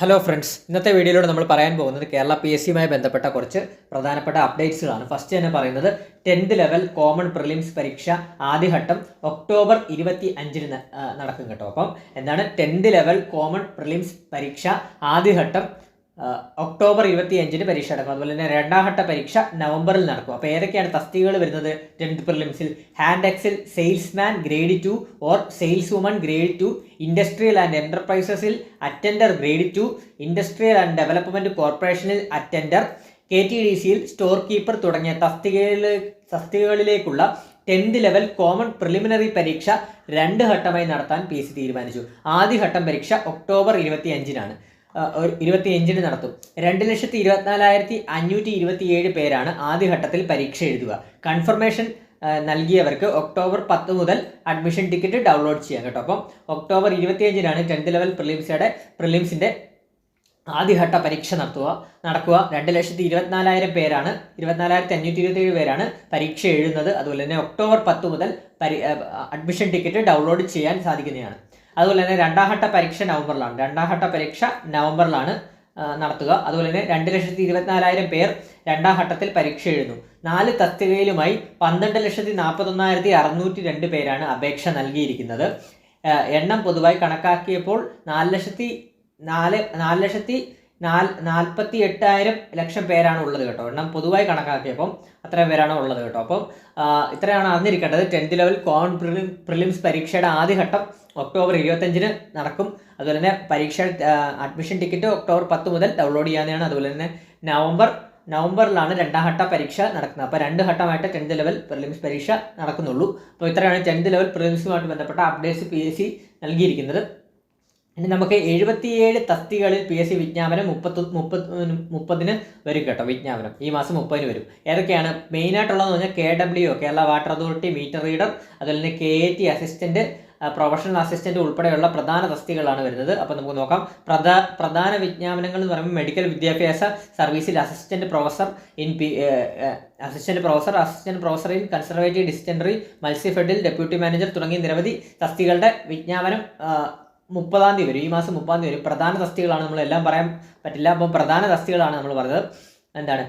Hello friends ഇന്നത്തെ വീഡിയോയിലൂടെ നമ്മൾ പറയാൻ പോകുന്നത് കേരള പി എസ് സിയുമായി ബന്ധപ്പെട്ട കുറച്ച് പ്രധാനപ്പെട്ട അപ്ഡേറ്റ്സുകളാണ് ഫസ്റ്റ് തന്നെ പറയുന്നത് ടെൻത്ത് ലെവൽ കോമൺ പ്രിലിംസ് പരീക്ഷ ആദ്യഘട്ടം ഒക്ടോബർ ഇരുപത്തി അഞ്ചിന് നടക്കും കേട്ടോ. അപ്പം എന്താണ് ടെൻത്ത് ലെവൽ കോമൺ പ്രിലിംസ് പരീക്ഷ ആദ്യഘട്ടം ഒക്ടോബർ ഇരുപത്തി അഞ്ചിന് പരീക്ഷ നടക്കും അതുപോലെ തന്നെ രണ്ടാം ഘട്ട പരീക്ഷ നവംബറിൽ നടക്കും. അപ്പോൾ ഏതൊക്കെയാണ് തസ്തികകൾ വരുന്നത്? ടെൻത്ത് പ്രിലിംസിൽ ഹാൻഡ് എക്സിൽ salesman grade two or sales woman grade two industrial and എന്റർപ്രൈസസിൽ attender grade two industrial and development കോർപ്പറേഷനിൽ അറ്റൻഡർ കെ ടി ഡി സിയിൽ സ്റ്റോർ കീപ്പർ തുടങ്ങിയ തസ്തികയിൽ തസ്തികകളിലേക്കുള്ള ടെൻത്ത് ലെവൽ കോമൺ പ്രിലിമിനറി പരീക്ഷ രണ്ട് ഘട്ടമായി നടത്താൻ പി സി തീരുമാനിച്ചു. ആദ്യഘട്ടം പരീക്ഷ ഒക്ടോബർ ഇരുപത്തി അഞ്ചിനാണ് ഇരുപത്തി അഞ്ചിന് നടത്തും. രണ്ട് ലക്ഷത്തി ഇരുപത്തിനാലായിരത്തി അഞ്ഞൂറ്റി ഇരുപത്തിയേഴ് പേരാണ് ആദ്യഘട്ടത്തിൽ പരീക്ഷ എഴുതുക. കൺഫർമേഷൻ നൽകിയവർക്ക് ഒക്ടോബർ പത്ത് മുതൽ അഡ്മിഷൻ ടിക്കറ്റ് ഡൗൺലോഡ് ചെയ്യാം കേട്ടോ. അപ്പം ഒക്ടോബർ ഇരുപത്തിയഞ്ചിനാണ് ടെൻത്ത് ലെവൽ പ്രിലിംസയുടെ പ്രിലിംസിന്റെ ആദ്യഘട്ട പരീക്ഷ നടത്തുക നടക്കുക. രണ്ട് ലക്ഷത്തി ഇരുപത്തിനാലായിരം പേരാണ് ഇരുപത്തിനാലായിരത്തി അഞ്ഞൂറ്റി ഇരുപത്തിയേഴ് പേരാണ് പരീക്ഷ എഴുതുന്നത്. അതുപോലെ തന്നെ ഒക്ടോബർ പത്ത് മുതൽ അഡ്മിഷൻ ടിക്കറ്റ് ഡൗൺലോഡ് ചെയ്യാൻ സാധിക്കുന്നതാണ്. അതുപോലെ തന്നെ രണ്ടാം ഘട്ട പരീക്ഷ നവംബറിലാണ്. രണ്ടാം ഘട്ട പരീക്ഷ നവംബറിലാണ് നടത്തുക. അതുപോലെ തന്നെ രണ്ട് ലക്ഷത്തി ഇരുപത്തിനാലായിരം പേർ രണ്ടാം ഘട്ടത്തിൽ പരീക്ഷ എഴുതുന്നു. നാല് തസ്തികയിലുമായി പന്ത്രണ്ട് ലക്ഷത്തി നാൽപ്പത്തൊന്നായിരത്തി അറുന്നൂറ്റി രണ്ട് പേരാണ് അപേക്ഷ നൽകിയിരിക്കുന്നത്. എണ്ണം പൊതുവായി കണക്കാക്കിയപ്പോൾ നാല് ലക്ഷത്തി നാല് നാല് ലക്ഷത്തി നാല് നാൽപ്പത്തി എട്ടായിരം ലക്ഷം പേരാണ് ഉള്ളത് കേട്ടോ. എണ്ണം പൊതുവായി കണക്കാക്കിയപ്പം അത്രയും പേരാണ് ഉള്ളത് കേട്ടോ. അപ്പം ഇത്രയാണ് അറിഞ്ഞിരിക്കേണ്ടത്. Tenth level con prelim prelims പരീക്ഷയുടെ ആദ്യഘട്ടം ഒക്ടോബർ ഇരുപത്തഞ്ചിന് നടക്കും. അതുപോലെ തന്നെ പരീക്ഷ അഡ്മിഷൻ ടിക്കറ്റ് ഒക്ടോബർ പത്ത് മുതൽ ഡൗൺലോഡ് ചെയ്യാവുന്നതാണ്. അതുപോലെ തന്നെ നവംബർ നവംബറിലാണ് രണ്ടാം ഘട്ട പരീക്ഷ നടക്കുന്നത്. അപ്പോൾ രണ്ട് ഘട്ടമായിട്ട് ടെൻത്ത് ലെവൽ പ്രിലിംസ് പരീക്ഷ നടക്കുന്നുള്ളൂ. അപ്പോൾ ഇത്രയാണ് ടെൻത്ത് ലെവൽ പ്രിലിംസുമായിട്ട് ബന്ധപ്പെട്ട അപ്ഡേറ്റ്സ് പി എസ് സി നൽകിയിരിക്കുന്നത്. ഇനി നമുക്ക് എഴുപത്തിയേഴ് തസ്തികകളിൽ പി എസ് സി വിജ്ഞാപനം മുപ്പത്തി മുപ്പത് മുപ്പതിന് വരും കേട്ടോ വിജ്ഞാപനം. ഈ മാസം മുപ്പതിന് വരും. ഏതൊക്കെയാണ്? മെയിനായിട്ടുള്ളതെന്ന് പറഞ്ഞാൽ K W Kerala water authority meter reader അതുപോലെ തന്നെ K A T assistant professional assistant ഉൾപ്പെടെയുള്ള പ്രധാന തസ്തികകളാണ് വരുന്നത്. അപ്പോൾ നമുക്ക് നോക്കാം. പ്രധാ പ്രധാന വിജ്ഞാപനങ്ങൾ എന്ന് പറയുമ്പോൾ മെഡിക്കൽ വിദ്യാഭ്യാസ സർവീസിൽ assistant professor in P assistant professor assistant professor in conservative dentistry മത്സ്യഫെഡിൽ deputy manager തുടങ്ങിയ നിരവധി തസ്തികളുടെ വിജ്ഞാപനം മുപ്പതാം തീയതി വരും. ഈ മാസം മുപ്പതാം തീയതി വരും. പ്രധാന തസ്തികളാണ് നമ്മളെല്ലാം പറയാൻ പറ്റില്ല. അപ്പം പ്രധാന തസ്തികളാണ് നമ്മൾ പറഞ്ഞത്. എന്താണ്?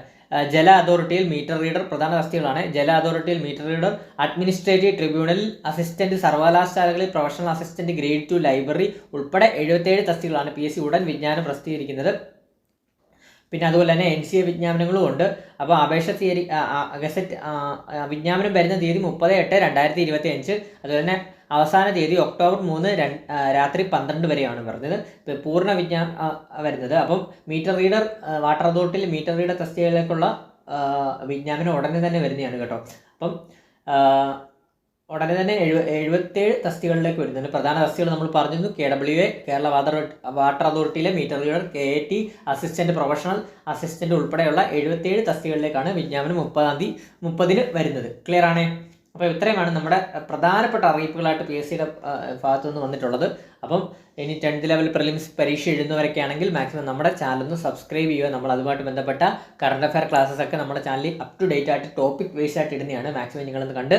ജല അതോറിറ്റിയിൽ മീറ്റർ റീഡർ പ്രധാന തസ്തികളാണ് ജല അതോറിറ്റിയിൽ മീറ്റർ റീഡർ അഡ്മിനിസ്ട്രേറ്റീവ് ട്രിബ്യൂണലിൽ അസിസ്റ്റന്റ് സർവകലാശാലകളിൽ professional assistant grade two library ഉൾപ്പെടെ എഴുപത്തേഴ് തസ്തികളാണ് പി എസ് സി ഉടൻ വിജ്ഞാനം പ്രസിദ്ധീകരിക്കുന്നത്. പിന്നെ അതുപോലെ തന്നെ എൻ സി എ വിജ്ഞാപനങ്ങളും ഉണ്ട്. അപ്പോൾ അപേക്ഷ തീയതി ഗസറ്റ് വിജ്ഞാപനം വരുന്ന തീയതി മുപ്പത് എട്ട് രണ്ടായിരത്തി ഇരുപത്തി അഞ്ച് അതുപോലെ തന്നെ അവസാന തീയതി ഒക്ടോബർ മൂന്ന് രാത്രി പന്ത്രണ്ട് വരെയാണ് പറഞ്ഞത് പൂർണ വിജ്ഞാ വരുന്നത്. അപ്പം മീറ്റർ റീഡർ വാട്ടർ അതോറിറ്റിയിൽ മീറ്റർ റീഡർ തസ്തികയിലേക്കുള്ള വിജ്ഞാപനം ഉടനെ തന്നെ വരുന്നതാണ് കേട്ടോ. അപ്പം ഉടനെ തന്നെ എഴുപ എഴുപത്തേഴ് തസ്തികളിലേക്ക് വരുന്നുണ്ട്. പ്രധാന തസ്തികൾ നമ്മൾ പറഞ്ഞിരുന്നു. K W A Kerala water water അതോറിറ്റിയിലെ meter reader K A T assistant professional assistant ഉൾപ്പെടെയുള്ള എഴുപത്തേഴ് തസ്തികളിലേക്കാണ് വിജ്ഞാപനം മുപ്പതാം തീയതി മുപ്പതിന് വരുന്നത്. ക്ലിയർ ആണേ? അപ്പോൾ ഇത്രയുമാണ് നമ്മുടെ പ്രധാനപ്പെട്ട അറിയിപ്പുകളായിട്ട് പി എസ് സിയുടെ ഭാഗത്തു നിന്ന് വന്നിട്ടുള്ളത്. അപ്പം ഇനി ടെൻത്ത് ലെവൽ പ്രിലിംസ് പരീക്ഷ എഴുതുന്നവരൊക്കെ ആണെങ്കിൽ മാക്സിമം നമ്മുടെ ചാനൽ ഒന്ന് സബ്സ്ക്രൈബ് ചെയ്യുക. നമ്മൾ അതുമായിട്ട് ബന്ധപ്പെട്ട കറണ്ട് അഫയർ ക്ലാസ്സസ് ഒക്കെ നമ്മുടെ ചാനലിൽ അപ് ടു ഡേറ്റ് ആയിട്ട് ടോപ്പിക് ബേസ് ആയിട്ട് ഇടുന്നതാണ്. മാക്സിമം നിങ്ങളൊന്ന് കണ്ട്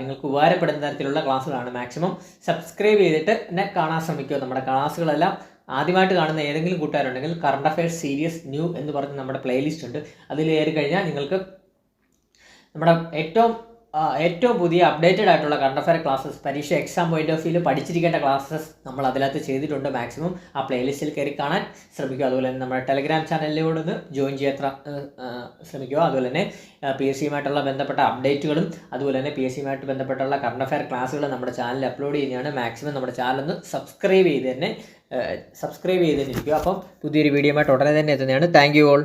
നിങ്ങൾക്ക് ഉപകാരപ്പെടുന്ന തരത്തിലുള്ള ക്ലാസ്സുകളാണ് മാക്സിമം സബ്സ്ക്രൈബ് ചെയ്തിട്ട് എന്നെ കാണാൻ ശ്രമിക്കുക. നമ്മുടെ ക്ലാസ്സുകളെല്ലാം ആദ്യമായിട്ട് കാണുന്ന ഏതെങ്കിലും കൂട്ടുകാരുണ്ടെങ്കിൽ കറണ്ട് അഫയേഴ്സ് സീരിയസ് ന്യൂ എന്ന് പറഞ്ഞ് നമ്മുടെ പ്ലേലിസ്റ്റ് ഉണ്ട്. അതിൽ കയറി കഴിഞ്ഞാൽ നിങ്ങൾക്ക് നമ്മുടെ ഏറ്റവും ഏറ്റവും പുതിയ അപ്ഡേറ്റഡ് ആയിട്ടുള്ള കറണ്ട് അഫയർ ക്ലാസ്സസ് പരീക്ഷ എക്സാം പോയിന്റ് ഓഫ് വ്യൂ പഠിച്ചിരിക്കേണ്ട ക്ലാസ്സസ് നമ്മൾ അതിനകത്ത് ചെയ്തിട്ടുണ്ട് മാക്സിമം ആ പ്ലേലിസ്റ്റിൽ കയറി കാണാൻ ശ്രമിക്കുക. അതുപോലെ തന്നെ നമ്മുടെ ടെലിഗ്രാം ചാനലിലൂടെ ജോയിൻ ചെയ്യാൻ ശ്രമിക്കുക. അതുപോലെ തന്നെ പി എസ് സിയുമായിട്ടുള്ള ബന്ധപ്പെട്ട അപ്ഡേറ്റുകളും അതുപോലെ തന്നെ പി എസ് സിയുമായിട്ട് ബന്ധപ്പെട്ടുള്ള കറണ്ട് അഫയർ ക്ലാസ്സുകൾ നമ്മുടെ ചാനലിൽ അപ്ലോഡ് ചെയ്യുന്നതാണ്. മാക്സിമം നമ്മുടെ ചാനൽ ഒന്ന് സബ്സ്ക്രൈബ് ചെയ്ത് തന്നെ സബ്സ്ക്രൈബ് ചെയ്ത് തന്നെ ഇരിക്കുക. അപ്പം പുതിയൊരു വീഡിയോ ആയിട്ട് ഉടനെ തന്നെ എത്തുന്നതാണ്. Thank you all